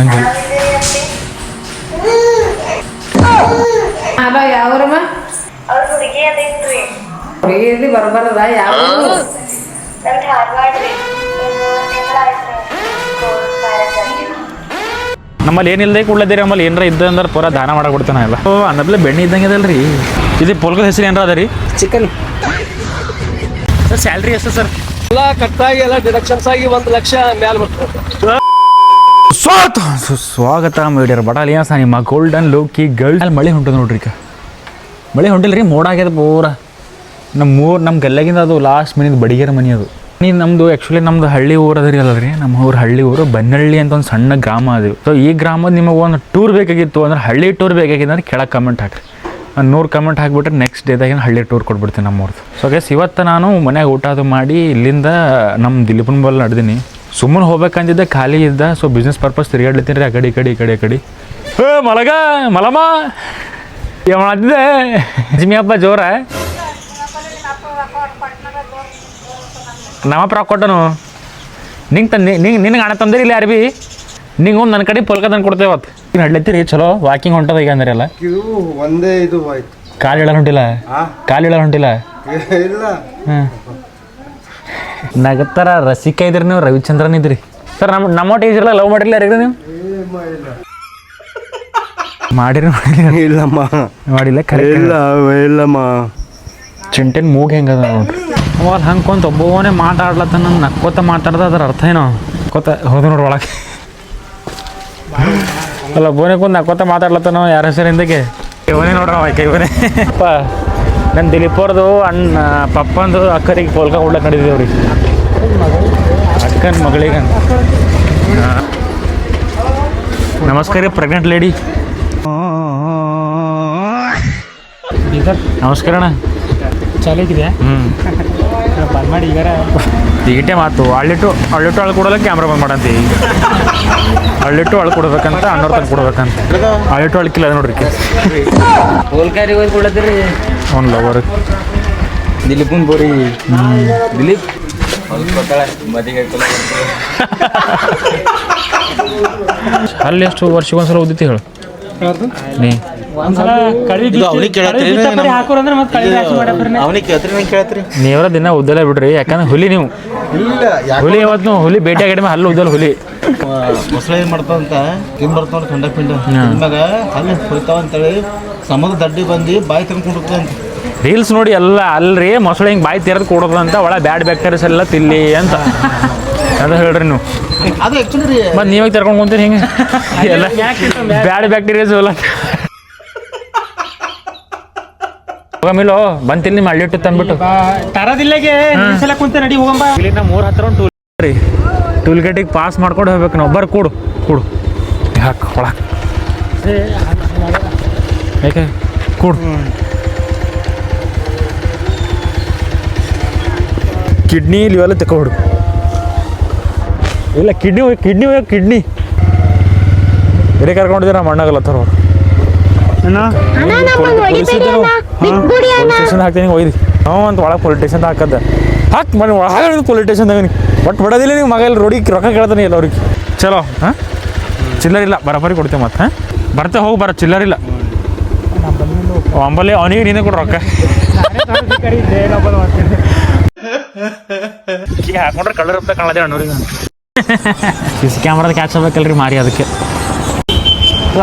ನಂಗೆ ಅಲ್ಲ ಯಾವ್ರಮ್ಮ? ಹುಡುಗಿ ಬರ್ಬಾರದ ಯಾವ ನಮ್ಮಲ್ಲಿ ಏನಿಲ್ಲದೆ ಕುಳ್ಳದಿರಿ ನಮ್ಮಲ್ಲಿ ಏನಾರ ಇದ್ದ ಅಂದ್ರೆ ಪೂರ ದಾನ ಮಾಡಕ್ ಬಿಡ್ತಾನೆ ಎಲ್ಲ ಓ ಅನ್ನದ್ಲೆ ಬೆಣ್ಣೆ ಇದ್ದಂಗೆ ಅದಲ್ರಿ ಇದು ಪೊಲ್ಕದ ಹೆಸರು ಏನಾರ ಅದ ರೀ? ಚಿಕನ್ ಸರ್ ಸ್ಯಾಲ್ರಿ ಎಷ್ಟು ಸರ್? ಎಲ್ಲ ಕಟ್ಟಾಗಿ ಎಲ್ಲ ಡಿಡಕ್ಷನ್ಸ್ ಆಗಿ ಒಂದು ಲಕ್ಷ ಮ್ಯಾಲ ಬರ್ತದೆ ಸ್ವಾಗತ. ಸ್ವಾಗತ ಬಟ ಅಲ್ಲಿ ಸಾ ನಿಮ್ಮ ಗೋಲ್ಡನ್ ಲೋಕಿ ಗರ್ಲ್ ಅಲ್ಲಿ ಮಳೆ ಹೊಂಟದ ನೋಡ್ರಿ ಈಗ. ಮಳೆ ರೀ ಮೋಡ ಆಗ್ಯದ ಪೂರ. ನಮ್ಮ ಮೂರು ನಮ್ಮ ಗಲ್ಲಾಗಿಂದ ಅದು ಲಾಸ್ಟ್ ಮನಿದು ಬಡಿಗೆರ ಮನಿ ಅದು. ನೀ ನಮ್ಮದು ಆ್ಯಕ್ಚುಲಿ ನಮ್ಮದು ಹಳ್ಳಿ ಊರು ಅಲ್ಲ ರೀ ನಮ್ಮ ಊರು ಹಳ್ಳಿ ಊರು ಬನ್ನಳ್ಳಿ ಅಂತ ಒಂದು ಸಣ್ಣ ಗ್ರಾಮ ಅದು ಸೊ ಈ ಗ್ರಾಮದ ನಿಮಗೆ ಒಂದು ಟೂರ್ ಬೇಕಾಗಿತ್ತು ಅಂದ್ರೆ ಹಳ್ಳಿ ಟೂರ್ ಬೇಕಾಗಿತ್ತು ಅಂದ್ರೆ ಕೆಳಗೆ ಕಮೆಂಟ್ ಹಾಕ್ರಿ. ನಾನು ನೂರು ಕಮೆಂಟ್ ಹಾಕ್ಬಿಟ್ರೆ ನೆಕ್ಸ್ಟ್ ಡೇದಾಗ ಹಳ್ಳಿ ಟೂರ್ ಕೊಟ್ಬಿಡ್ತೀನಿ ನಮ್ಮೂರ್ದು. ಸೊ ಗೈಸ್ ಇವತ್ತು ನಾನು ಮನೆಗೆ ಊಟ ಅದು ಮಾಡಿ ಇಲ್ಲಿಂದ ನಮ್ಮ ದಿಲೀಪನ್ ಬಲ್ ನಡೆದೀನಿ. ಸುಮ್ಮನೆ ಹೋಗ್ಬೇಕಂದಿದ್ದೆ ಖಾಲಿ ಇದ್ದ. ಸೊ ಬಿಸ್ನೆಸ್ ಪರ್ಪಸ್ ತಿರುಗಾಡ್ಲತ್ತೀನಿ ರೀ ಆ ಕಡೆ ಈ ಕಡೆ ಈ ಕಡೆ ಈ ಕಡೆ. ಹೇ ಮಲಗ ಮಲಮ ಮಾಡ್ತಿದ್ದೆ? ಜಿಮಿ ಹಬ್ಬ ಜೋರ. ನಮ್ಮಪ್ಪ ರೊಕ್ಕ ಕೊಟ್ಟನು. ನಿಂಗೆ ತಂದು ನಿಂಗೆ ನಿನಗೆ ಹಣ ತಂದಿರಿ ಇಲ್ಲ ಯಾರು ಭೀ ನಿಂಗೆ ಒಂದು ನನ್ನ ಕಡೆ ಪೊಲ್ಕ ತಂದು ಕೊಡ್ತೇವೆ ಅವತ್ತು ಈಗ ನಡ್ಲತ್ತೀರಿ? ಚಲೋ ವಾಕಿಂಗ್ ಹೊಂಟದ ಈಗ ಅಂದ್ರೆ ಎಲ್ಲ. ಇದು ಒಂದೇ ಇದು ಆಯ್ತು ಕಾಲು ಹೇಳಲ್ಲ ಹೊಂಟಿಲ್ಲ? ಕಾಲು ಹೇಳಲ್ಲ ಹೊಂಟಿಲ್ಲ? ಇಲ್ಲ. ಹಾಂ. ನಗತ್ತಾರ ರಸಿಕ ಇದ್ರಿ ನೀವು ರವಿಚಂದ್ರನ್ ಇದ್ರಿ. ಸರ್ ನಮ್ಮ ನಮ್ಮ ಟೇಜ್ ಎಲ್ಲ ಲವ್ ಮಾಡಿರ್ಲಿ ಯಾರಿಗ್ರಿ ನೀವು? ಮಾಡಿರಿ ಮಾಡಿರಿ ಇಲ್ಲಮ್ಮ. ಮಾಡಿಲ್ಲ ಖರೆ ಇಲ್ಲ ಇಲ್ಲಮ್ಮ. ಚಿಂಟೆನ್ ಮೂಗ್ ಹೆಂಗದ ನೋಡ್ರಿ ಅವಾಗ ಹಂಗೆ ಕೊಂತ ಒಬ್ಬವನೇ ಮಾತಾಡ್ಲತ್ತನ ನಕ್ಕೋತ ಮಾತಾಡ್ದ ಅದ್ರ ಅರ್ಥ ಏನೋ. ಕೊತ್ತ ಹೋದ ನೋಡ್ರಿ ಒಳಗೆ. ಅಲ್ಲ ಒಬ್ಬನೇ ಕುಂದು ನಕ್ಕೋತ ಮಾತಾಡ್ಲತ್ತನೋ ಯಾರ ಹೆಸರಿಂದಕ್ಕೆ ಇವನೇ ನೋಡ್ರಿ ಅವ ನನ್ನ ದಿಲೀಪವ್ರದು ಅಣ್ಣ ಪಪ್ಪಂದು ಅಕ್ಕರಿಗೆ ಪೋಲ್ಕ ಕೊಡ್ಲಕ್ಕೆ ನಡೀತಿದ್ದೇವ್ರಿ ಅಕ್ಕನ ಮಗಳಿಗೆ ನಮಸ್ಕಾರ ರೀ ಪ್ರೆಗ್ನೆಂಟ್ ಲೇಡಿ ನಮಸ್ಕಾರ ಅಣ್ಣ. ಚಾಲಿದ್ಯಾ ಹ್ಞೂ ಮಾಡಿ ಈಗ ಈಗಿಟ್ಟೆ ಮಾತು. ಅಳ್ಳಿಟ್ಟು ಅಳ್ಳಿಟ್ಟು ಅಳ್ ಕೊಡಲ್ಲ ಕ್ಯಾಮ್ರಾ ಬಂದ್ ಮಾಡಂತಿ. ಅಳ್ಳಿಟ್ಟು ಅಳ್ ಕೊಡ್ಬೇಕಂತ ಅಣ್ಣವ್ರ ತಂದು ಕೊಡ್ಬೇಕಂತ. ಅಳ್ಳಿಟ್ಟು ಅಳ್ಕಿಲ್ಲ ಅದ ನೋಡ್ರಿ ಹೋಲ್ಕಾರಿ ಹೋಗಿ ಕೊಡತ್ತೀರಿ ಒಂದು ಲವರ್ ದಿಲೀಪನ್ ಬೋರಿ. ದಿಲೀಪ್. ಅಲ್ಲಿ ಎಷ್ಟು ವರ್ಷಕ್ಕೊಂದ್ಸಲ ಓದಿತ್ತು ಹೇಳು? ನೀ. ಒಂದ್ಸಲ ಕಳಿ ಹಾಕೋರಂದ್ರೆ ಮತ್ತೆ ಕಳಿ ರಾಶಿ ಮಾಡಪ್ರಿ ಅವನಿಗೆ ಕೇಳ್ತ್ರಿ ನಂಗೆ ಕೇಳ್ತ್ರಿ. ನೀವರ ದಿನ ಉದ್ದಲ ಬಿಡ್ರಿ ಯಾಕಂದ್ರೆ ಹುಲಿ ನೀವು. ಇಲ್ಲ ಹುಲಿ ಯಾವತ್ತು ನೀವು ಹುಲಿ ಬೇಟೆ ಕಡಿಮೆ ಹಲ್ಲು ಉದ್ದಲ್ಲ ಹುಲಿ. ಮೊಸಳೆ ಏನ್ ಮಾಡ್ತಾವಂತ ತಿನ್ ಬರ್ತಾವ ಖಂಡ ಪಿಂಡ. ನಿಮ್ಮಾಗ ಅಲ್ಲಿ ಹೊಡಿತಾವ ಅಂತೇಳಿ ಸಮದ ದಡ್ಡಿ ಬಂದು ಬಾಯಿ ತಂದ್ಕೊಂಡಿರ್ತಂತ ರೀಲ್ಸ್ ನೋಡಿ ಎಲ್ಲ ಅಲ್ರಿ ಮೊಸಳೆ ಹಿಂಗೆ ಬಾಯಿ ತೆರೆದು ಕೊಡೋದಂತ ಒಳ ಬ್ಯಾಡ್ ಬ್ಯಾಕ್ಟೀರಿಯಸ್ ಎಲ್ಲ ತಿಲ್ಲಿ ಅಂತ. ಅದು ಹೇಳ್ರಿ ನೀವು. ಅದು ಆಕ್ಚುಲಿ ರೀ. ಮತ್ತೆ ನೀವಾಗ ತೆರ್ಕೊಂಡು ಕುಂತೀರಿ ಹಿಂಗೆ? ಎಲ್ಲ ಬ್ಯಾಡ್ ಬ್ಯಾಕ್ಟೀರಿಯಾಸ್ ಎಲ್ಲ ಹೋಗಮಿಲ್ಲೋ ಬಂತಿಲ್ಲ ನಿಮ್ಮ ಹಳ್ಳಿಟ್ಟು ತಂದ್ಬಿಟ್ಟು ತರದಿಲ್ಲಗೆ ಸಲ ಕುಂತ ನಡಿ ಹೋಗಂಬ ಇಲ್ಲಿಂದ ಮೂರು ಹತ್ರ ಒಂದು ಟೂಲ್ ರೀ. ಟೂಲ್ ಗೇಟಿಗೆ ಪಾಸ್ ಮಾಡ್ಕೊಂಡು ಹೋಗ್ಬೇಕು ನಾವು. ಬರ್ ಕೂಡು ಕೂಡು. ಹಾಕ್ ಒಳಗೆ. ಯಾಕೆ ಕೂಡು. ಕಿಡ್ನಿ ಇವೆಲ್ಲ ತಗೊಬಿಡು ಇಲ್ಲ ಕಿಡ್ನಿ ಹೋಗಿ ಕಿಡ್ನಿ ಹೋಗಿ ಕಿಡ್ನಿ ಬೇರೆ ಕರ್ಕೊಂಡಿದ್ದೀರ ನಮ್ಮ ಅಣ್ಣಗಲ್ಲ ಅವ್ರು ಪೊಲಿಟೇಷನ್ ಹಾಕ್ತೀನಿ ಒಯ್ದು ಹ್ಞೂ ಅಂತ ಒಳಗೆ ಪೊಲಿಟೇಷನ್ ಹಾಕದ. ಹಾಕಿ ಮನೆ ಒಳಗೆ ಪೊಲಿಟೇಷನ್ದಾಗ ಒಟ್ಟು ಬಿಡೋದಿಲ್ಲ ನೀವು ಮಗ ಇಲ್ಲಿ ರೋಡಿಗೆ ರೊಕ್ಕ ಕೇಳ್ತಾನೆ ಇಲ್ಲ ಅವ್ರಿಗೆ. ಚಲೋ ಹಾಂ? ಚಿಲ್ಲರಿಲ್ಲ ಬರಬರಿ ಕೊಡ್ತೇವೆ ಮತ್ತೆ ಹಾಂ? ಬರ್ತೆ ಹೋಗಿ ಬರ ಚಿಲ್ಲರಿಲ್ಲ ಅಂಬಲ್ಲಿ ಅವನಿಗೆ ನೀನೇ ಕೊಡು ರೊಕ್ಕ. ಹಾಕೊಂಡ್ರೆ ಕಳ್ಳರ್ ಅಂತ ಕಾಣದೆ ಅಣ್ಣವ್ರಿಗೆ ಸಿ ಸಿ ಕ್ಯಾಮ್ರಾದ ಕ್ಯಾಚ್ ಆಗ್ಬೇಕಲ್ರಿ ಮಾರಿ ಅದಕ್ಕೆ.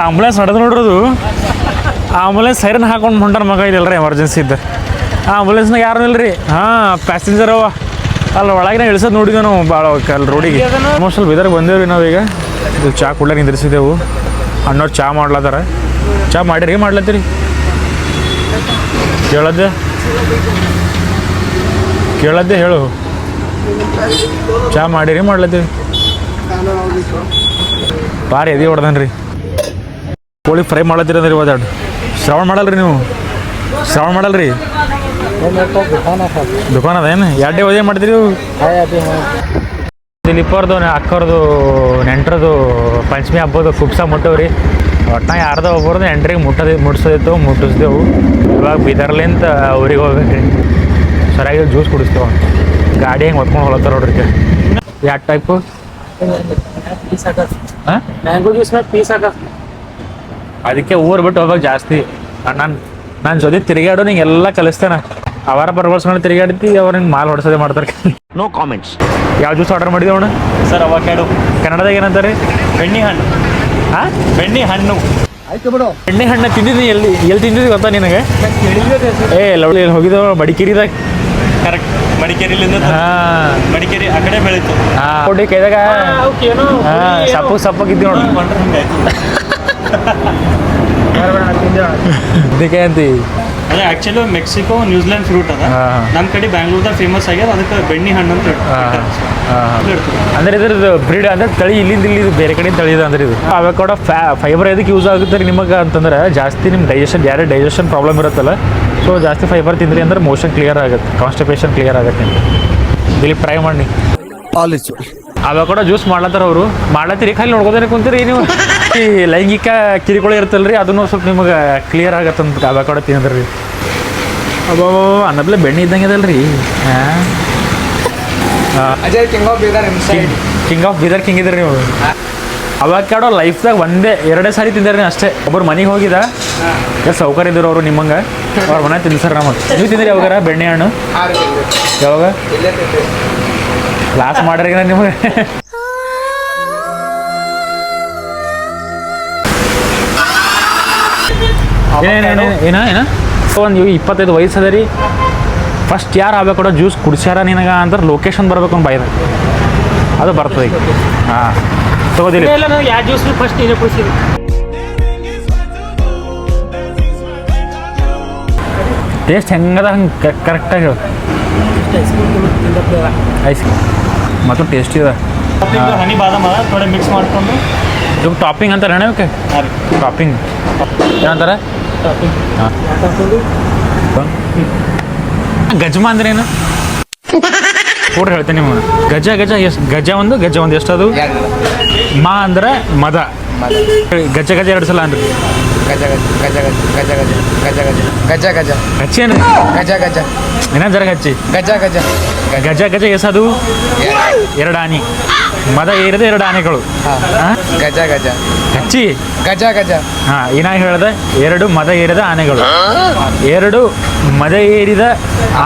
ಆಂಬುಲೆನ್ಸ್ ನಡೆದು ನೋಡ್ರದು ಆಂಬುಲೆನ್ಸ್ ಸೈರನ್ ಹಾಕೊಂಡು ಹೊಂಟಾರ ಮಗ ಇಲ್ಲರಿ ಎಮರ್ಜೆನ್ಸಿ ಇದ್ದ. ಆ ಆಂಬುಲೆನ್ಸ್ನಾಗ ಯಾರು ರೀ ಹಾಂ ಪ್ಯಾಸೆಂಜರ್ ಅವ. ಅಲ್ಲಿ ಒಳಗಿನ ಇಳಿಸೋದು ನೋಡಿದ್ವಿ ನಾವು ಭಾಳ ಅಲ್ಲಿ ರೋಡಿಗೆ ಆಲ್ಮೋಸ್ಟ್ ಅಲ್ಲಿ ಬಿದರ್ಗೆ ಬಂದೇವ್ರಿ ನಾವೀಗ ಇದು ಚಾ ಕುಡ್ಲಾಗ ನಿಂದಿರ್ಸಿದೆವು ಅಣ್ಣವ್ರು ಚಾ ಮಾಡ್ಲತ್ತಾರ ಚಾ ಮಾಡಿರಿ ಏನು ಮಾಡ್ಲತ್ತೀರಿ. ಕೇಳದ್ದೆ. ಕೇಳದ್ದೆ ಹೇಳು. ಚಾ ಮಾಡಿರಿ ಮಾಡ್ಲತ್ತೀರಿ. ಭಾರಿ ಎದಿ ಹೊಡ್ದನ್ರಿ. ಕೋಳಿ ಫ್ರೈ ಮಾಡ್ಲತ್ತೀರಿ ಅಂದ್ರೆ ಇವತ್ತು ಶ್ರವಣ ಮಾಡಲ್ರಿ ನೀವು? ಶ್ರವಣ ಮಾಡಲ್ರಿ? ದುಕಾನ್ ಅದೇನು ಎರಡೇ ಓದೇ ಮಾಡ್ತೀರಿ ನೀವು ದಿಲೀಪರ್ದು ಅಕ್ಕವ್ರದ್ದು ನೆಂಟ್ರದು ಪಂಚಮಿ ಹಬ್ಬದ ಕುಪ್ಸ ಮುಟ್ಟವ್ರಿ. ಒಟ್ಟ ಯಾರ್ದೋ ಒಬ್ಬರದು ಎಂಟ್ರಿಗೆ ಮುಟ್ಟದ ಮುಟ್ಸೋದಿತ್ತು ಮುಟ್ಟಿಸ್ದೆವು. ಇವಾಗ ಬಿದರ್ಲಿಂತ ಊರಿಗೆ ಹೋಗ್ಬೇಕ್ರಿ. ಸರಿಯಾಗಿ ಜ್ಯೂಸ್ ಕುಡಿಸ್ತೇವೆ. ಗಾಡಿ ಹೆಂಗೆ ಹೊತ್ಕೊಂಡು ಹೋಗ್ಲತ್ತಾರ ನೋಡ್ರಿ ಯಾವ ಟೈಪು ಹಾಂ? ಮ್ಯಾಂಗೋ ಜ್ಯೂಸ್ ಪೀಸ್ ಹಾಕ. ಅದಕ್ಕೆ ಊರು ಬಿಟ್ಟು ಹೋಗೋಕೆ ಜಾಸ್ತಿ. ನಾನು ನಾನು ಜೊತೆ ತಿರುಗಾಡು ನಿಂಗೆ ಎಲ್ಲ ಕಲಿಸ್ತೇನೆ. ಅವರ ಬರ್ಬರ್ಸ್ಕೊಂಡು ತಿರುಗಾಡ್ತಿ ಅವ್ರು ನಿಂಗೆ ಮಾಲ್ ಹೊಡ್ಸೋದೇ ಮಾಡ್ತಾರೆ. ನೋ ಕಾಮೆಂಟ್ಸ್ ಯಾವ ಜ್ಯೂಸ್ ಆರ್ಡರ್ ಮಾಡಿದೆ ಅವನು? ಸರ್ ಅವಾಕೇಡು ಕನ್ನಡದಾಗ ಏನಂತಾರೆ ಬೆಣ್ಣೆ ಹಣ್ಣು. ಹಾಂ? ಬೆಣ್ಣೆ ಹಣ್ಣು. ಆಯ್ತು ಬಿಡು. ಬೆಣ್ಣೆ ಹಣ್ಣು ತಿಂದಿದ್ದೀನಿ ಎಲ್ಲಿ ಎಲ್ಲಿ ತಿಂದಿದ್ದೀವಿ ಗೊತ್ತಾ ನಿನಗೆ? ಏ ಲವಳಿ ಎಲ್ಲಿ ಹೋಗಿದ್ದೋ? ಮಡಿಕೇರಿದಾಗ. ಕರೆಕ್ಟ್ ಮಡಿಕೇರಿಲಿಂದ ಹಾಂ. ಮಡಿಕೇರಿ ಆ ಕಡೆ ಬೆಳೀತು. ಹಾಂ. ಕೈದಾಗ. ಸಪ್ಪು ಸಪ್ಪಗಿದ್ದೀವಿ ನೋಡಿ. ಅಂತಿ ಅದೇ ಆಕ್ಚುಲಿ ಮೆಕ್ಸಿಕೋ ನ್ಯೂಜಿಲೆಂಡ್ ಫ್ರೂಟ್ ಅದ. ನಮ್ಮ ಕಡೆ ಬ್ಯಾಂಗ್ಳೂರ್ದಾಗ ಫೇಮಸ್ ಆಗ್ಯದ ಅದಕ್ಕೆ ಬೆಣ್ಣಿ ಹಣ್ಣು ಅಂತ ಅಂದ್ರೆ ಇದ್ರದ್ದು ಬ್ರೀಡ್ ಅಂದ್ರೆ ತಳಿ ಇಲ್ಲಿಂದ ಇಲ್ಲಿ ಇದು ಬೇರೆ ಕಡೆ ತಳಿ ಇದೆ ಅಂದ್ರೆ ಇದು. ಅವಕೋಡ ಫೈಬರ್ ಎದಕ್ಕೆ ಯೂಸ್ ಆಗುತ್ತೆ ರೀ ನಿಮಗೆ ಅಂತಂದ್ರೆ ಜಾಸ್ತಿ ನಿಮ್ಮ ಡೈಜೆಷನ್ ಯಾರೇ ಡೈಜೆಷನ್ ಪ್ರಾಬ್ಲಮ್ ಇರುತ್ತಲ್ಲ ಸೊ ಜಾಸ್ತಿ ಫೈಬರ್ ತಿಂದ್ರಿ ಅಂದ್ರೆ ಮೋಷನ್ ಕ್ಲಿಯರ್ ಆಗುತ್ತೆ ಕಾನ್ಸ್ಟಿಪೇಷನ್ ಕ್ಲಿಯರ್ ಆಗುತ್ತೆ ನಿಮ್ಗೆ. ಇಲ್ಲಿ ಟ್ರೈ ಮಾಡಿ. ಅವಕೋಡ ಜ್ಯೂಸ್ ಮಾಡ್ಲತ್ತಾರ ಅವರು. ಮಾಡ್ಲತ್ತೀರಿ? ಖಾಲಿ ನೋಡ್ಕೋತಾರೆ ಕುಂತೀರಿ ನೀವು. ಈ ಲೈಂಗಿಕ ಕಿರಿಕೊಳ ಇರ್ತಲ್ರಿ ಅದನ್ನು ಸ್ವಲ್ಪ ನಿಮಗೆ ಕ್ಲಿಯರ್ ಆಗತ್ತಂತ ಕೊಡ ತಿಂದ್ರಿ ಅಬ್ಬೋ ಅನ್ನಬ್ಲೆ ಬೆಣ್ಣೆ ಇದ್ದಂಗೆ ಅದಲ್ಲ ರೀ Ajay king of Bidar king of Bidar king ಇದ್ರಿ ನೀವು. ಅವಾಗ ಕಾಡೋ ಲೈಫ್ದಾಗ ಒಂದೇ ಎರಡೇ ಸಾರಿ ತಿಂದಾರಿ ಅಷ್ಟೇ. ಒಬ್ಬರು ಮನೆಗೆ ಹೋಗಿದ ಎಷ್ಟು ಸೌಕರ್ಯ ಇದ್ರು ಅವರು ನಿಮ್ಮಂಗೆ. ಅವ್ರ ಮನೆ ತಿನ್ಸರ್ ನಮ್ಮ ನೀವು ತಿಂದ್ರಿ ಯಾವಾಗಾರ ಬೆಣ್ಣೆ ಹಣ್ಣು? ಯಾವಾಗ? ಕ್ಲಾಸ್ ಮಾಡ್ರಿ ನಿಮಗೆ. ಏನ ಏನ? ಒಂದು ಇಪ್ಪತ್ತೈದು ವಯಸ್ಸದ ರೀ ಫಸ್ಟ್ ಯಾರು ಆಗ್ಬೇಕು ಜ್ಯೂಸ್ ಕುಡಿಸ್ಯಾರ ನಿನಗ ಅಂದ್ರೆ ಲೊಕೇಶನ್ ಬರ್ಬೇಕು ಅಂತ ಬೈದ ಅದು ಬರ್ತದೆ ಈಗ. ಹಾಂ. ತಗೋದಿಲ್ಲ ಯಾವ ಜ್ಯೂಸ್ ಫಸ್ಟ್ ನೀನೇ ಕುಡಿಸಿರಿ ಟೇಸ್ಟ್ ಹೆಂಗದ ಹಂಗೆ ಕರೆಕ್ಟಾಗಿ ಹೇಳು. ಐಸ್ ಮತ್ತು ಟೇಸ್ಟ್ ಇದೆ ಹನಿ ಬಾದಾಮ ಥೋಡೆ ಮಿಕ್ಸ್ ಮಾಡಿಕೊಂಡು. ಟಾಪಿಂಗ್ ಅಂತಾರೆ ಅಣ್ಣ ಓಕೆ ಟಾಪಿಂಗ್ ಏನಂತಾರೆ? ಗಜ್ಮ ಅಂದ್ರೆ ಏನು ಕೂಡ ಹೇಳ್ತೇನೆ ನಿಮ್ಮ ಗಜ ಗಜ ಎಷ್ಟು ಗಜ ಒಂದು ಗಜ ಒಂದು ಎಷ್ಟದು ಮಾ ಅಂದ್ರೆ ಮದ ಗಜ ಗಜ ಎರಡು ಸಲ ಅಂದ್ರೆ ಗಜ ಗಜ ಗಜ ಗಜ ಗಜ ಗಜ ಗಜ ಗಜ ಹಚ್ಚಿ ಗಜ ಗಜ ಗಜ ಗಜ ಜರ ಹಚ್ಚಿ ಗಜ ಗಜ ಗಜ ಗಜ ಎಸದು ಎರಡು ಆನೆ ಮದ ಏರಿದ ಎರಡು ಆನೆಗಳು. ಹಾಂ. ಗಜ ಗಜ. ಹಚ್ಚಿ. ಗಜ ಗಜ. ಹಾ ಏನಾಗಿ ಹೇಳ್ದೆ ಎರಡು ಮದ ಏರಿದ ಆನೆಗಳು. ಎರಡು ಮದ ಏರಿದ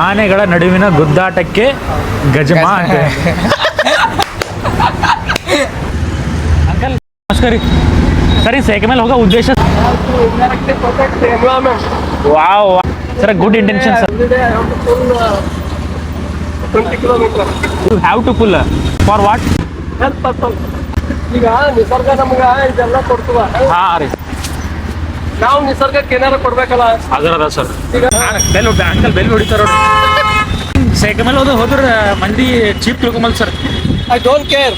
ಆನೆಗಳ ನಡುವಿನ ಗುದ್ದಾಟಕ್ಕೆ ಗಜಮ ಅಂತ. ಅಂಕಲ್ ನಮಸ್ಕಾರ ಸರಿ ಸೈಕಲ್ ಮೇಲೆ ಹೋಗೋ ಉದ್ದೇಶ. Wow sir good intention sir. You have to pull for what ಈಗ ನಿಸರ್ಗ ನಮ್ಗ ಇದೆಲ್ಲ ಕೊಡ್ತದ. ಹಾ ರೀ. ನಾವು ನಿಸರ್ಗಕ್ಕೆ ಏನಾರ ಕೊಡ್ಬೇಕಲ್ಲ? ಅದರದ ಸರ್. ಬೆಲ್ ಅಂಕಲ್ ಬೆಲ್ ಹೊಡಿತಾರ ಸೈಕಲ್ ಮೇಲೆ ಹೋದ ಹೋದ್ರ ಮಂದಿ cheap ತಿಳ್ಕೊಂಬಲ್ sir. I don't care.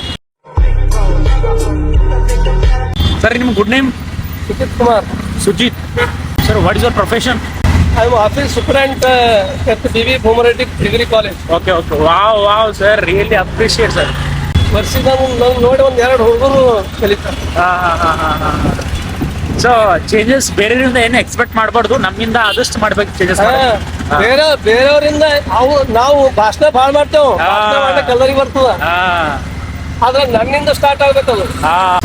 Sir ನಿಮ್ಮ good name? Sujit Kumar. Sujit. Sir what is your profession I am office superintendent at B V Bhoomareddy degree college. Okay okay. Wow wow sir. Really appreciate sir. ವರ್ಷಿದ ನಾವು ನೋಡಿ ಒಂದ್ ಎರಡು ಹುಡುಗರು ಕಲಿತಾರೆ so changes ಬೇರೆಯವರಿಂದ ಏನು expect ಮಾಡಬಾರ್ದು? ನಮ್ಮಿಂದ ಆದಷ್ಟು ಮಾಡ್ಬೇಕು ಚೇಂಜಸ್ ಬೇರೆ ಬೇರೆಯವರಿಂದ ಅವು ನಾವು ಭಾಷಣ ಭಾಳ ಮಾಡ್ತೇವೆ. ಎಲ್ಲರಿಗೂ ಬರ್ತದ. ಆದ್ರೆ ನನ್ನಿಂದ ಸ್ಟಾರ್ಟ್ ಆಗ್ಬೇಕದು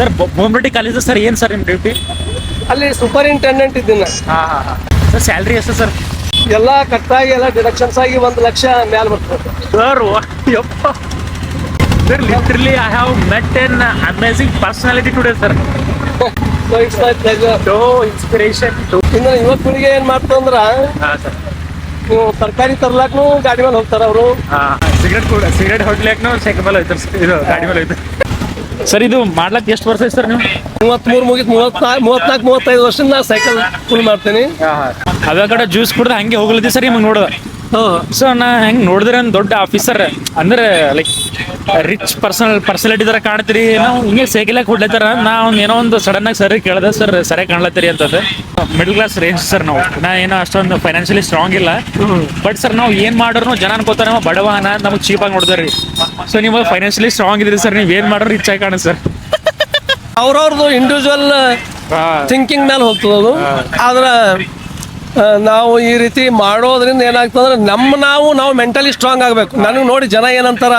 ಸರ್ ಬೋಮ್ರೆಡ್ಡಿ ಕಾಲೇಜ್ ಸರ್ ಏನ್ ಸರ್ ನಿಮ್ಮ ಡ್ಯೂಟಿ ಅಲ್ಲಿ ಸೂಪರಿಂಟೆಂಡೆಂಟ್ ಇದ್ದೀನಿ. ಸರ್ ಸ್ಯಾಲ್ರಿ ಎಷ್ಟು ಸರ್? ಎಲ್ಲ ಕಟ್ಟಾಗಿ ಎಲ್ಲ ಡಿಡಕ್ಷನ್ಸ್ ಆಗಿ ಒಂದು ಲಕ್ಷ ಮ್ಯಾಲ ಬರ್ತದೆ. ಸರ್ ಯಪ್ಪ. Sir literally I have met an amazing personality sir so it's my pleasure ಇನ್ನು ಬೆಳಿಗ್ಗೆ ಏನ್ ಮಾಡ್ತಂದ್ರ ಹಾ ಸರ್ ನೀವು ತರಕಾರಿ ತರ್ಲಾಕ್ನು ಗಾಡಿ ಮೇಲೆ ಹೋಗ್ತಾರ ಅವರು? ಸಿಗರೇಟ್ ಕೂಡ ಸಿಗರೇಟ್ ಹೊಡ್ಲಿಕ್ಕೆ ಸೈಕಲ್ ಮೇಲೆ ಹೋಯ್ತಾರೆ sir. ಇದು ಗಾಡಿ ಮೇಲೆ ಹೋಯ್ತು. ಸರ್ ಇದು ಮಾಡ್ಲಕ್ಕೆ ಎಷ್ಟು ವರ್ಷ ಐತೆ ಸರ್ ನೀವು? ಮೂವತ್ಮೂರು ಮುಗಿತ್ ಮೂವತ್ನಾಲ್ಕು ಮೂವತ್ನಾಲ್ಕು ಮೂವತ್ತೈದು ವರ್ಷದಿಂದ ನಾ ಸೈಕಲ್ ಫುಲ್ ಮಾಡ್ತೀನಿ ಅದ ಕಡೆ ಜ್ಯೂಸ್ ಕುಡ್ದ ಹಂಗೆ ಹೋಗ್ಲತ್ತಿ ಸರ್ ನಿಮಗೆ ನೋಡ್ದ. ಸೊ ನಾ ಹೆಂಗ್ ನೋಡಿದ್ರೆ ಒಂದು ದೊಡ್ಡ ಆಫೀಸರ್ ಅಂದ್ರೆ ಲೈಕ್ ರಿಚ್ ಪರ್ಸನಲ್ ಪರ್ಸನಾಲಿಟಿ ತರ ಕಾಣ್ತೀರಿ ನಾವು ಹಿಂಗೆ ಸೈಕಲಾಗಿ ಹೊಡ್ಲತ್ತಾರ ನಾ ಒಂದು ಏನೋ ಒಂದು ಸಡನ್ ಆಗಿ ಸರಿ ಕೇಳ್ದೆ ಸರ್ ಸರಿಯಾಗಿ ಕಾಣ್ಲತ್ತೀರಿ ಅಂತಂದ್ರೆ ಮಿಡ್ಲ್ ಕ್ಲಾಸ್ ರೇಂಜ್ ಸರ್ ನಾವು. ನಾ ಏನೋ ಅಷ್ಟೊಂದು ಫೈನಾನ್ಷಿಯಲಿ ಸ್ಟ್ರಾಂಗ್ ಇಲ್ಲ. ಬಟ್ ಸರ್ ನಾವು ಏನು ಮಾಡಿದ್ರು ಜನ ಅನ್ಕೋತಾರೆ ನಾವು ಬಡವನ ನಮಗೆ ಚೀಪಾಗಿ ಆಗಿ ರೀ ಸೊ ನೀವು ಫೈನಾನ್ಷಿಯಲಿ ಸ್ಟ್ರಾಂಗ್ ಇದ್ರಿ ಸರ್ ನೀವು ಏನ್ ಮಾಡ್ರು ರಿಚ್ ಆಗಿ ಕಾಣ ಸರ್ ಅವ್ರವ್ರದ್ದು ಇಂಡಿವಿಜುವಲ್ ಥಿಂಕಿಂಗ್ ಮೇಲೆ ಹೋಗ್ತದೆ ಅದು ಆದ್ರೆ ನಾವು ಈ ರೀತಿ ಮಾಡೋದ್ರಿಂದ ಏನಾಗ್ತದೆ ಅಂದ್ರೆ ನಮ್ಮ ನಾವು ನಾವು ಮೆಂಟಲಿ ಸ್ಟ್ರಾಂಗ್ ಆಗಬೇಕು. ನನಗೆ ನೋಡಿ ಜನ ಏನಂತಾರ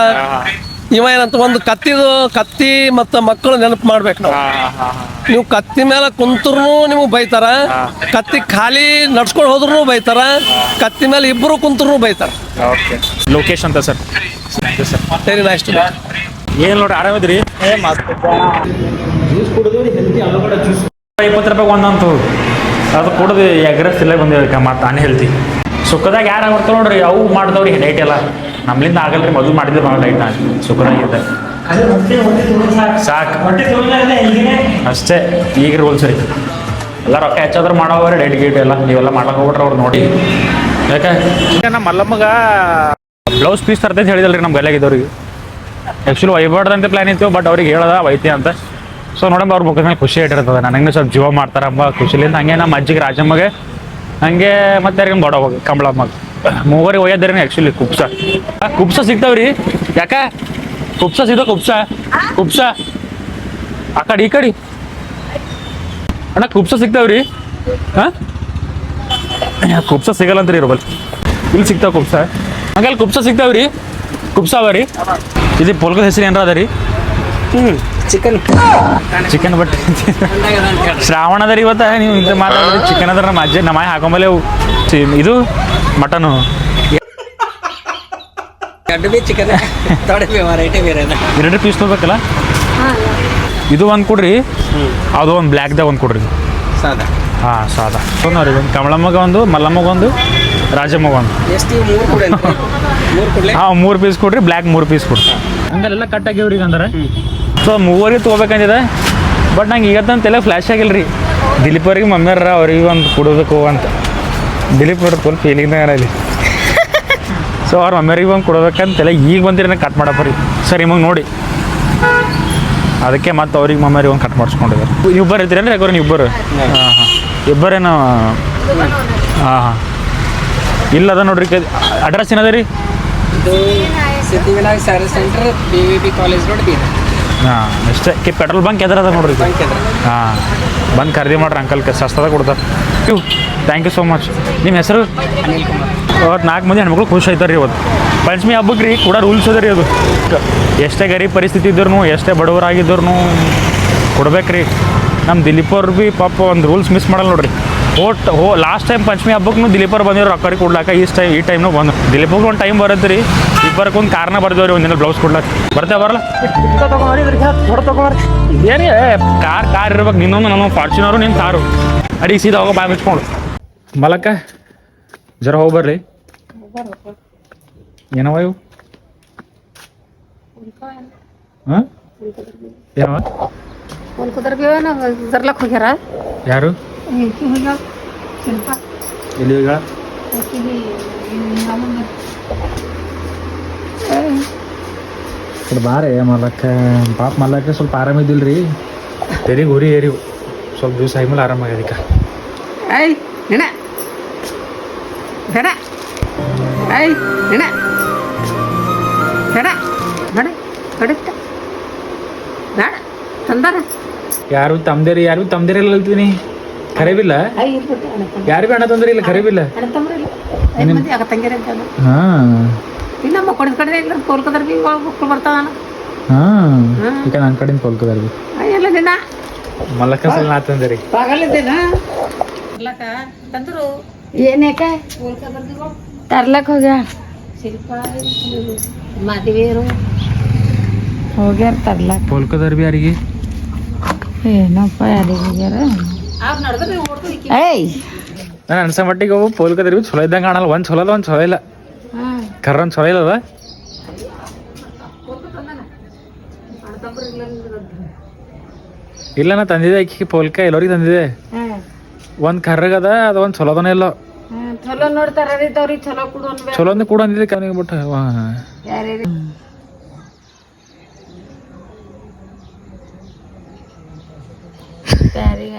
ಇವ ಏನಂತ ಒಂದು ಕತ್ತಿದು ಕತ್ತಿ ಮತ್ತ ಮಕ್ಕಳು ನೆನಪು ಮಾಡ್ಬೇಕು ನಾವು. ನೀವು ಕತ್ತಿ ಮೇಲೆ ಕುಂತ್ರು ನಿಮಗೆ ಬೈತಾರ ಕತ್ತಿ ಖಾಲಿ ನಡ್ಸ್ಕೊಂಡು ಹೋದ್ರು ಬೈತಾರ ಕತ್ತಿ ಮೇಲೆ ಇಬ್ಬರು ಕುಂತ್ರು ಬೈತಾರ. ಓಕೆ. ಲೋಕೇಶ್ ಅಂತ ಸರ್. ಸರಿ ವೆರಿ ನೈಸ್ ಟು ಏನು ನೋಡ್ರಿ ಆರಾಮಿದ್ರಿ? ಇಪ್ಪತ್ತು ರೂಪಾಯಿ ಒಂದಂತು. ಅದು ಕುಡಿದು ಎಗ್ರೆಸ್ ಇಲ್ಲೇ ಬಂದಿವಿ ಮತ್ತು ಅನ್ಹೆಲ್ತಿ ಸುಖದಾಗ ಯಾರು ಆಗ್ಬಿಡ್ತಾರೆ ನೋಡ್ರಿ ಅವು ಮಾಡ್ದವ್ರಿ ಡೈಟ್ ಎಲ್ಲ. ನಮ್ಲಿಂದ ಆಗಲ್ರಿ ಮೊದಲು ಮಾಡಿದ್ರೆ ಭಾಳ ಡೈಟ್ ನಾನು. ಸುಖದಾಗಿದ್ದೆ ಸಾಕು. ಅಷ್ಟೇ ಈಗ ರೂಲ್ಸ್ ರೀ. ಎಲ್ಲ ರೊಕ್ಕ ಹೆಚ್ಚಾದ್ರೂ ಮಾಡೋವ್ರೆ ಡೈಟ್ ಗೀಟ್ ಎಲ್ಲ. ನೀವೆಲ್ಲ ಮಾಡಕ್ಕೆ ಹೋಗ್ಬಿಟ್ರೆ ಅವ್ರು ನೋಡಿ. ಯಾಕೆ? ನಮ್ಮ ಮಲ್ಲಮ್ಮಗ ಬ್ಲೌಸ್ ಪೀಸ್ ತರ್ತೈತೆ ಹೇಳಿದಲ್ರಿ ನಮ್ಮ ಗಲ್ಲಾಗಿದ್ದವ್ರಿಗೆ ಆ್ಯಕ್ಚುಲಿ ಒಯ್ಬಾರ್ದಂತೆ ಪ್ಲ್ಯಾನ್ ಇತ್ತು ಬಟ್ ಅವ್ರಿಗೆ ಹೇಳದ ಒಯ್ತಿ ಅಂತ. ಸೊ ನೋಡಮ್ಮ, ಅವ್ರ ಮುಖದ ಮೇಲೆ ಖುಷಿ ಇಟ್ಟಿರ್ತದೆ. ನನಗೆ ಸ್ವಲ್ಪ ಜೀವ ಮಾಡ್ತಾರ ಖುಷಿಲಿಂದ. ಹಂಗೆ ನಮ್ಮ ಅಜ್ಜಿಗೆ ರಾಜಮ್ಮಗೆ, ಹಂಗೆ ಮತ್ತೆ ಯಾರಿಗೆ ದೊಡ್ಡ ಕಂಬಳಮ್ಮಗೆ ಮೂವರಿಗೆ ಒಯ್ಯದ್ರಿ ಆ್ಯಕ್ಚುಲಿ ಕುಪ್ಸ. ಕುಪ್ಸ ಸಿಗ್ತಾವ್ರಿ. ಯಾಕ? ಕುಪ್ಸ ಸಿಗ್ತಾವ ಕುಪ್ಸ. ಕುಪ್ಸ. ಆ ಕಡೆ, ಈ ಕಡೆ. ಅಣ್ಣ, ಕುಪ್ಸ ಸಿಗ್ತಾವ್ರಿ. ಹಾಂ ಕುಪ್ಸ ಸಿಗಲ್ಲ ಇರೋ ಇರೋಬಲ್ ಇಲ್ಲಿ ಸಿಗ್ತಾವ ಕುಪ್ಸ. ಅಲ್ಲಿ ಕುಪ್ಸ ಸಿಗ್ತಾವ್ರಿ. ಕುಪ್ಸ ಅವ ಇದು ಪೊಲ್ಕದ ಹೆಸರು ಏನಾರ ಚಿಕನ್ ಚಿಕನ್ ಬಟ್ ಶ್ರಾವಣ ಇವತ್ತ ನೀವು ಇಂತ ಮಾತಾಡಿದ್ರೆ ಚಿಕನ್ ಅದ್ರ ನಮ್ಮ ಅಜ್ಜಿ ನಮ್ಮ ಹಾಕೊಂಬಲೆ ಅವು. ಚಿ- ಇದು ಮಟನು. ಚಿಕನ್ ವೆರೈಟಿ ಬೇರೆ ಎರಡು ಪೀಸ್ ತೊಗೋಬೇಕಲ್ಲ? ಇದು ಒಂದು ಕೊಡ್ರಿ. ಅದು ಒಂದು ಬ್ಲ್ಯಾಕ್ದಾಗ ಒಂದು ಕೊಡ್ರಿ. ಸಾದಾ. ಹಾಂ ಸಾದಾ. ತೊಗೊಂಡ್ರಿ ಒಂದು. ಕಮಲಮ್ಮಗ ಒಂದು ಮಲ್ಲಮ್ಮಗ ಒಂದು ರಾಜಮ್ಮಗ ಒಂದು. ಹಾಂ ಮೂರು ಪೀಸ್ ಕೊಡ್ರಿ ಬ್ಲ್ಯಾಕ್ ಮೂರು ಪೀಸ್ ಕೊಡ್ರಿ. ಹಂಗಲ್ಲೆಲ್ಲ ಕಟ್ ಆಗ್ಯಾವ್ರಿ ಈಗ ಅಂದ್ರೆ? ಸೊ, ಮೂವರಿಗೆ ತೊಗೋಬೇಕಂದಿದೆ ಬಟ್ ನಂಗೆ ಈಗತ್ತಂತ ತಲೆ ಫ್ಲ್ಯಾಶ್ ಆಗಿಲ್ಲ ರೀ ದಿಲೀಪ್ ಅವ್ರಿಗೆ ಮಮ್ಮಿಯರ ಅವ್ರಿಗೆ ಒಂದು ಕೊಡಬೇಕು ಅಂತ. ದಿಲೀಪ್ ಅವ್ರ ಫುಲ್ ಫೀಲಿಂಗ್ನಾಗ ಇಲ್ಲಿ ಸೊ ಅವ್ರ ಮಮ್ಮಿಯರಿಗೆ ಒಂದು ಕೊಡಬೇಕಂತ ತಲೆ ಈಗ ಬಂದಿರ ಕಟ್ ಮಾಡಪ್ಪ ರೀ ಸರ್ ನಿಮಗೆ ನೋಡಿ. ಅದಕ್ಕೆ ಮತ್ತೆ ಅವ್ರಿಗೆ ಮಮ್ಮಿಯರಿಗೆ ಒಂದು ಕಟ್ ಮಾಡಿಸ್ಕೊಂಡಿದ್ದಾರೆ ಇಬ್ಬರು ಇರ್ತೀರೇನು ಯಾಕಂದ್ರೆ ನೀವು ಇಬ್ಬರು? ಹಾಂ ಹಾಂ. ಇಬ್ಬರೇನು, ಹಾಂ ಹಾಂ. ಇಲ್ಲ ಅದ ನೋಡ್ರಿ ಅಡ್ರೆಸ್ ಏನದ ರೀ? Siddhivinayak service centre B V B college road Bidar. ಹಾಂ ಅಷ್ಟೇ ಕಿ ಪೆಟ್ರೋಲ್ ಬಂಕ್ ಎದ್ರ ಅದ ನೋಡ್ರಿ. ಹಾಂ ಬಂದು ಖರೀದಿ ಮಾಡ್ರಿ ಅಂಕಲ್ ಸಸ್ತದ ಕೊಡ್ತಾರೆ. You thank you so much ನಿಮ್ಮ ಹೆಸರು? ಅನಿಲ್ ಕುಮಾರ್. ಅವತ್ತು ನಾಲ್ಕು ಮಂದಿ ಹೆಣ್ಮಕ್ಳು ಖುಷಿ ಆಯ್ತಾರೆ ರೀ ಇವತ್ತು ಪಂಚಮಿ ಹಬ್ಬಕ್ಕೆ ರೀ ಕೂಡ ರೂಲ್ಸ್ ಅದ ರೀ ಅದು. ಎಷ್ಟೇ ಗರೀಬ್ ಪರಿಸ್ಥಿತಿ ಇದ್ರು ಎಷ್ಟೇ ಬಡವರಾಗಿದ್ರೂ ಕೊಡ್ಬೇಕು ರೀ ನಮ್ಮ ದಿಲೀಪ್ ಅವ್ರು ಭೀ ಪಾಪ ಒಂದು ರೂಲ್ಸ್ ಮಿಸ್ ಮಾಡಲ್ಲ ನೋಡ್ರಿ. ಓಟ್ ಹೋ ಲಾಸ್ಟ್ ಟೈಮ್ ಪಂಚಮಿ ಹಬ್ಬಕ್ಕೂ ದಿಲೀಪ್ ಅವ್ರು ಬಂದಿರೋ ರೊಕ್ಕ ಕೊಡ್ಲಾಕ. ಈ ಟೈಮ್ ಈ ಟೈಮ್ನು ಬಂದು ದಿಲೀಪಗೆ ಒಂದು ಟೈಮ್ ಬರುತ್ತೆ ರೀ. ಇಬ್ಬರಕ್ಕೆ ಒಂದು ಕಾರಣ ಬರ್ದೇವ್ರಿ ಒಂದಿನ ಬ್ಲೌಸ್ ಕೊಡ್ಲಾಕ. ಬರ್ತೇವೆ ಬರಲ್ಲ? ಏನು ಕಾರ್ ಕಾರ್ ಇರ್ಬೇಕು. ನಿನ್ನೊಂದು ನನ್ನ ಫಾರ್ಚುನರು ನಿನ್ನ ಕಾರು. ಅಡಿ ಸೀದಾ ಹೋಗೋ ಬಾಯ್ ಮುಚ್ಕೊಂಡು. ಮಲಕ್ಕ ಜರ ಹೋಗಿ ಬರ್ರಿ. ಏನವ ಇವು? ಹಾಂ? ಏನವ? ಜರ್ಲಕ್ ಹೋಗ್ಯಾರ ಯಾರು ಈಕಿ ಹೋಗ್ಯಾಳ ಶಿಲ್ಪ ಎಲ್ಲಿ ಈಗ ಆಕಿಗೆ ನಮ್ಮನ್ನ ಬಾರೆ ಮಲಕ್ಕ ಪಾಪ ಮಲ್ಲಕ್ಕ ಸ್ವಲ್ಪ ಆರಾಮಿದ್ದಿಲ್ರಿ ತೆರಿಗೆ ಉರಿ ಏರಿ ಸ್ವಲ್ಪ ದಿವಸ ಆದ್ಮೇಲೆ ಆರಾಮಾಗ್ಯದಕ್ಕ ಐ ನೆನ ಬೇಡ ಐ ನೆನ ಬೇಡ ಬೇಡ ಬೇಡ ಬೇಡ ತಂದಾರ ಯಾರು ತಮ್ದೇರಿ ಯಾರು ತಮ್ದೇರಿಲ್ಲ ಅಲ್ತೀನಿ ಖರೀಬಿಲ್ಲ? ಯಾರು ಅಣ್ಣ ತಂದ್ರಿ ಇಲ್ಲ ಖರೀಬಿಲ್ಲ? ಅಣ್ಣ ತಮ್ಮರಿಲ್ಲ ಐದು ಮಂದಿ ಆಗ ತಂಗಿರ ಅಂತ ಹಾಂ. ಇನ್ನ ಮಕ್ಕಳಿದ ಕಡೆ ಇಲ್ಲ ಕೋಲ್ಕದ್ರ ಬಿ ಮಕ್ಕಳು ಬರ್ತಾವ ಹಾಂ. ಈಗ ನನ್ನ ಕಡೆಯಿಂದ ತೊಲ್ಕದಾರ ಬಿ. ಎಲ್ಲ ದಿನ. ಮಲ್ಲಕ್ಕ ಸಲ ನಾ ತಂದೆ ರೀ ಪಾಗಲಿದ್ದೇನ ತರ್ಲಕ ತಂದ್ರು. ಏನೇಕ ತರ್ಲಕ್ ಮಾದಿವೇರು ಮದುವೆರು. ಹೋಗ್ಯಾರ ತರ್ಲಕ್. ಪೋಲ್ಕದಾರ ಬಿ ಯಾರಿಗೆ? ಏನಪ್ಪ ಏಯ್! ನಾನು ಅನ್ಸ ಮಟ್ಟಿಗೆ ಅವು ಪೋಲ್ಕದಾರ ಬಿ ಚಲೋ ಇದ್ದಂಗೆ ಕಾಣಲ್ಲ ಒಂದು ಚಲೋ ಅದ ಒಂದು ಚಲೋ ಇಲ್ಲ. ಕರ್ರ ಒಂದು ಚಲೋ ಇಲ್ಲ ಅದ ಇಲ್ಲ ನಾ ತಂದಿದ್ದೆ ಆಕಿ ಪೋಲ್ಕ ಎಲ್ಲರಿಗೆ ತಂದಿದೆ ಒಂದು ಕರ್ರಗದ ಅದು ಒಂದು ಚಲೋದನೇ ಇಲ್ಲ. ಚಲೋ ನೋಡ್ತಾರ ಚಲೋ ಕೂಡ ಚಲೋ ಕೂಡ ಅಂದಿದ್ದೆ ಕವನಿಗೆ ಬಿಟ್ಟು ವಾ ಯಾರ್ಯಾರು ಯಾರಿಗ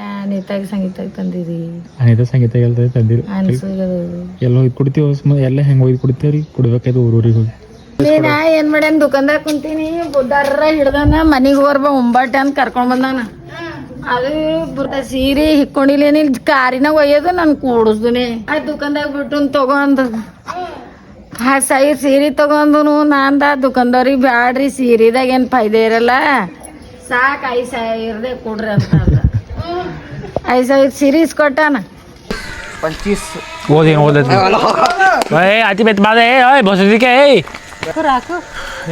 ತಂದಿರಿ ಅನಿತ ಸಂಗೀತ ತಂದಿರಿ. ಅನ್ಸೋದು ಎಲ್ಲ ಹೋಗಿ ಕುಡ್ತೀವಿ ಎಲ್ಲ ಹೆಂಗೆ ಹೋಗಿ ಕುಡಿತೀವ್ರಿ? ಕುಡ್ಬೇಕಾಯ್ತು ಊರೂರಿಗೆ ಹೋಗಿ. ನೀನ ಏನ್ ಮಾಡ್ಯಾನ? ದುಕಾನ್ದಾಗ ಕುಂತೀನಿ ಬುದ್ದಾರ ಹಿಡ್ದಾನ ಮನಿಗೆ ಬರ್ಬ ಉಂಬಾಟೆ ಅಂತ ಕರ್ಕೊಂಡ್ ಬಂದಾನ. ಅದು ಬುರ್ತ ಸೀರೆ ಹಿಕ್ಕೊಂಡಿಲ್ಲೇನಿಲ್ಲ ಕಾರಿನಾಗ ಒಯ್ಯೋದು ನಾನು ಕೂಡಿಸ್ದುನೆ. ಆ ದುಕಾನ್ದಾಗ ಬಿಟ್ಟು ತಗೋ ಅಂದ. ಹಾ ಸೈ ಸೀರೆ ತಗೊಂಡು ನಾಂದ ದುಕಾನ್ದವ್ರಿಗೆ ಬ್ಯಾಡ್ರಿ ಸೀರೆದಾಗ ಏನು ಫೈದೆ ಇರಲ್ಲ. ಸಾಕು ಐದು ಸಾವಿರದೇ ಕೊಡ್ರಿ ಅಂತ. ಐದು ಸಾವಿರ ಸೀರೆ ಇಸ್ಕೊಟ್ಟಾನ ಓದಿ ಓದೈತಿ ಏ ಅತಿ ಬೆತ್ ಬಾದೆ ಏಯ್ ಬಸದಿಕೆ ಏಯ್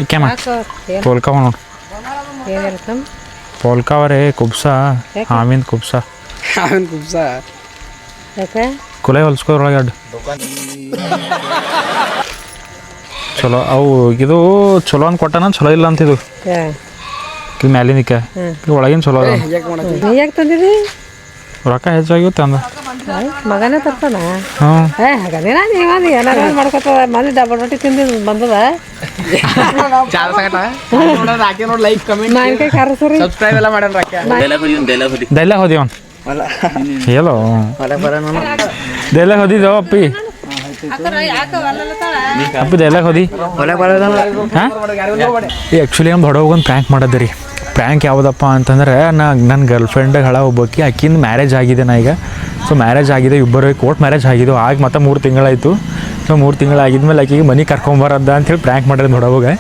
ಇಕ್ಕೆಮ್ಮ ಪೋಲ್ಕಾವ ನೋಡು ಪೋಲ್ಕಾವರೇ ಕುಬ್ಸ ಆಮಿಂದ ಕುಬ್ಸ. ಅವನ್ ಕುಬ್ಸ. ಕುಲೆ ಹೊಲ್ಸ್ಕೋದ್ರೊಳಗೆ ಅಡ್ಡು. ಚಲೋ ಅವು ಇದು ಚಲೋ ಅಂತ ಕೊಟ್ಟಾನ ಚಲೋ ಇಲ್ಲ ಅಂತ ಇದು ಇದು ಒಳಗಿನ ಚಲೋ ಅದ. ಯಾಕೆ ತಂದಿರಿ ರೊಕ್ಕ ಹೆಚ್ಚಾಗಿವು ತಂದ ಮಗನೇ ತರ್ತಾನ ಹ್ಞೂ. ಏ ಹಾಗದೇನ ನೀವ ಏನಾರ ಮಾಡ್ಕೊತದ ಮಂದಿ ಡಬಲ್ ರೊಟ್ಟಿ ತಿಂದಿದ್ ಬಂದದ. ಲೈಕ್ ಕಮೆಂಟ್ ಮಾವಿನಕಾಯಿ ಖಾರ ಸರಿ ಸಬ್ಸ್ಕ್ರೈಬ್ ಎಲ್ಲ ಮಾಡ್ಯಾನ ರೊಕ್ಕ ದೆಲ್ಲ ಹೋದಿವನ್ ಹೇಳೋ? ದೆಲ್ಲ ಹೋದಿದ್ದೋ ಅಪ್ಪಿ? ಅಪ್ಪಿ ದೆಲ್ಲ ಹೋದಿ. ಹಾಂ? ಈ ಆ್ಯಕ್ಚುಲಿ ನಮ್ಮ ಹೊಡೋಗ ಒಂದು ಪ್ರ್ಯಾಂಕ್ ಮಾಡೋದು ರೀ. ಪ್ರ್ಯಾಂಕ್ ಯಾವುದಪ್ಪ ಅಂತಂದ್ರೆ, ನಾ ನನ್ನ ಗರ್ಲ್ ಹಳ ಒಬ್ಬಾಕಿ ಆಕಿಂದ ಮ್ಯಾರೇಜ್ ಆಗಿದೆ ನಾ ಈಗ. ಸೊ ಮ್ಯಾರೇಜ್ ಆಗಿದೆ, ಇಬ್ಬರು ಕೋರ್ಟ್ ಮ್ಯಾರೇಜ್ ಆಗಿದ್ದು ಆಗ ಮತ್ತೆ ಮೂರು ತಿಂಗಳಾಯಿತು. ಸೊ ಮೂರು ತಿಂಗಳಾಗಿದ್ಮೇಲೆ ಆಕಿಗೆ ಮನೆ ಕರ್ಕೊಂಬರದ್ದ ಅಂತೇಳಿ ಪ್ರ್ಯಾಂಕ್ ಮಾಡಿದ್ರೆ ನೋಡೋವಾಗ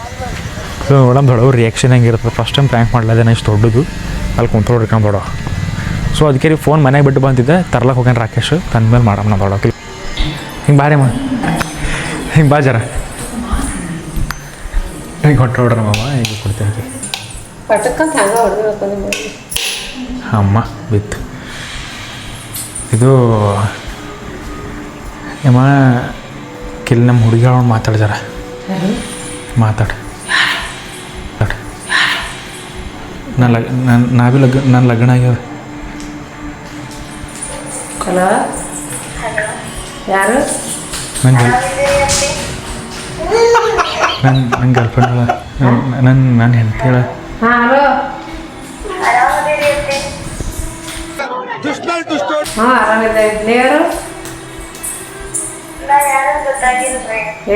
ಸೊ ನೋಡಮ್ ದೊಡ್ಡವ್ರ ರಿಯಾಕ್ಷನ್ ಹೆಂಗಿರ್ತದೆ ಫಸ್ಟ್ ಟೈಮ್ ಪ್ರ್ಯಾಂಕ್ ಮಾಡ್ಲದೇನ ಇಷ್ಟು ದೊಡ್ಡದು. ಅಲ್ಲಿ ಹಿಡ್ಕೊಂಡು ದೊಡ್ಡ ಸೊ ಅದಕ್ಕೆ ರೀ ಫೋನ್ ಮನೆಗೆ ಬಿಟ್ಟು ಬಂದಿದ್ದೆ. ತರ್ಲಕ್ಕೆ ಹೋಗ್ಯಾನ ರಾಕೇಶ್. ತಂದ್ಮೇಲೆ ಮಾಡಮ್ ನಾ ದೊಡ್ಡ ಹಿಂಗೆ ಬಾರಿ ಮಾ ಹಿಂಗೆ ಬಾ ಜರ. ಹಿಂಗೆ ಕೊಟ್ಟು ನೋಡ್ರಿ ಮಾವ, ಹಿಂಗೆ ಪಟಕ್ಕಂತ ಹಂಗ ಅಮ್ಮ ಬಿತ್ತು. ಇದು ಯಮ್ಮ ಕಿಲ್ ನಮ್ಮ ಹುಡುಗಿಗಳು ಮಾತಾಡ್. ಜರ ಮಾತಾಡ. ನಾ ನನ್ನ ಲಗ್ ನನ್ನ ನಾ ಲಗ್ ನನ್ನ ಲಗ್ನ ಆಗ್ಯಾವ. ಹಲೋ? ಯಾರು? ನನ್ನ ನನ್ನ ನನ್ನ ಗರ್ಲ್ ಫ್ರೆಂಡ್ ಅಲ್ಲ. ನನ್ನ ನನ್ನ ಹೆಂಡತಿ ಹೇಳ ಹಾ ಹಲೋ. ಹಾ ನೀರು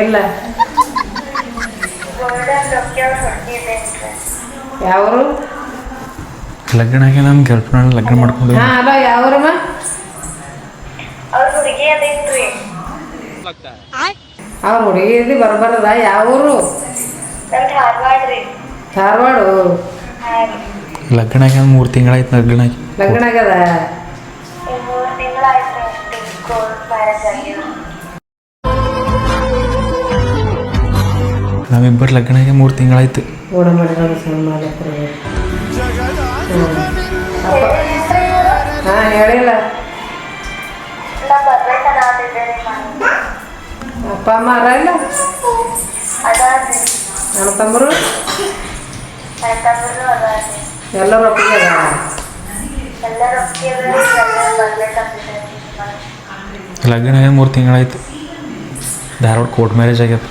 ಇಲ್ಲ ಯಾವರು? ಲಗ್ನ ಆಗಿ ಗರ್ಲ್ ಫ್ರೆಂಡ್ ಲಗ್ನ ಮಾಡ್ಕೊಂಡು ಹಾ ಹಲೋ ಯಾವ್ರಮ್ಮ ಅವ್ರ ಹುಡುಗಿ ಬರ್ಬಾರ್ದ ಅವ್ರ ಹುಡುಗಿ ಬರಬಾರದ? ಯಾವೂರು? ಧಾರವಾಡ ರೀ. ಧಾರವಾಡ? ಲಗ್ನ ಆಗಿ ಮೂರು ತಿಂಗಳಾಯ್ತು ಲಗ್ನ ಆಗಿ ಲಗ್ನ ಆಗ್ಯದ ನಾವಿಬ್ಬರು ಲಗ್ನ ಆಗಿ ಮೂರು ತಿಂಗಳಾಯ್ತು ಹಾ ಹೇಳಿಲ್ಲ. ಅಪ್ಪ ಅಮ್ಮ ಅರ ಇಲ್ಲ ನನ್ನ ತಮ್ಮರು? ಎಲ್ಲರೂ ಒಪ್ಪಿಗೆ ಲಗ್ನ ಏನು ಮೂರು ತಿಂಗಳಾಯ್ತು ಧಾರವಾಡ ಕೋರ್ಟ್ ಮ್ಯಾರೇಜ್ ಆಗ್ಯದ.